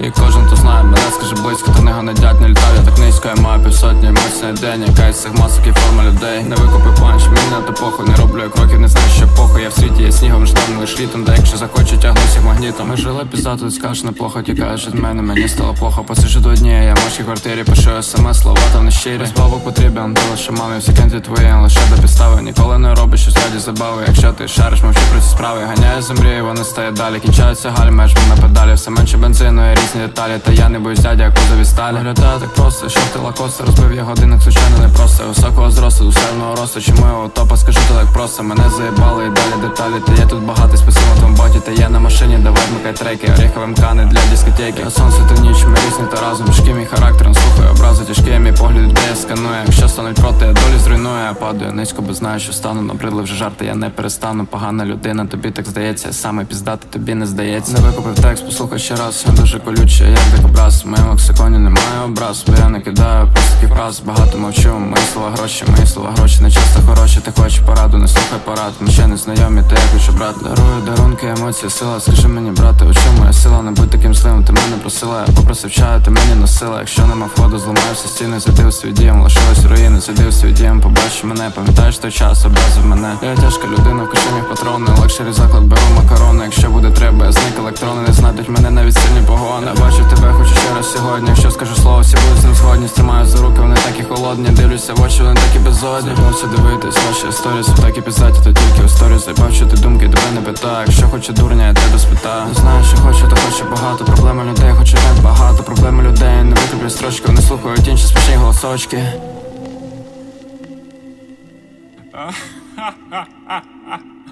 І кожен, то знає, мене скаже близько, та не ганадять, не літаю, я так низько, я маю півсотні день Якась цих масок і форма людей. Не викупи панч, мені на то похуй. Не роблю я кроків, не знаю, що похуй. Я в світі є снігом, ждам лиш літом. Та якщо захочу, тягнусь як магнітом. Ми жили пізда, тут скажеш неплохо Тікаєш від мене, мені стало плохо. Посиджу до дні, я в вашій квартирі Пишу смс, слова там не щирі. Без потрібен, ти лише мамі Всі кенти твої, лише до підстави. Ніколи не робиш щось раді забави. Якщо ти шариш, мовчи про ці справи. Ганяю за мрії, вони стають далі. Кінчаються гальми, жму на педалі. Все менше бензину і різні деталі. Та я не боюсь дядя, кузові сталі. Виглядає так просто, що ти лакоста Розбив я годинник, звичайно не просто. Високого зросту, душевного росту. Чому моєго топа, скажи то так просто. Мене заїбали і далі деталі. Та я тут багатий, спасибо тому баті. Та я на машині, давай вмикай треки. Оріховим кани для дискотеки. Сонце та ніч, ми різні та разом. Тяжкий мій характер, слухай образи Тяжкий мій погляд, я сканує Якщо стануть проти, я долі зруйную Я падаю низько, бо знаю, що стану. Набридли вже жарти, я не перестану. Погана людина, тобі так здається Саме піздати, тобі не здається. Не викупив текст, послухай ще раз Я дуже колючий, як дикобраз. В моєму лексиконі немає образ Бо я не кидаю просто такий фраз. Багато мовчу, мої слова гроші, мої слова гроші Не часто хороші, ти хочеш пораду, не слухай порад. Ми ще не знайомі, ти я хочу брат. Дарую дарунки, емоції, сила. Скажи мені, брате, у чому моя сила? Не будь таким злим, ти мене просила. Я попросив чаю, ти мені носила. Якщо нема входу, зламаєшся стіни Зайди у свій дім, лишилась руїни у свій дім, побачиш мене Пам'ятаєш той час, образив мене. Я тяжка людина, в кишенях патрони Лакшері заклад, беру макарони. Якщо буде треба, я зник електрони Не знайдуть мене навіть сильні погони. Я бачу тебе, хочу ще раз сьогодні. Якщо скажу слово, всі будуть з ним згодні. Стримаю за руки, вони такі холодні. Дивлюся в очі, вони такі безодні. Бався дивитись, ваші історії Все такі піздаті, то тільки у сторіс. Я бачу ти думки, тебе не питаю Якщо хоче дурня, я тебе спитаю. Не знаю, що хочу, то хочу багато. Проблеми людей, хочу так багато. Проблеми людей, не викуплю строчку Не слухають інші смішні голосочки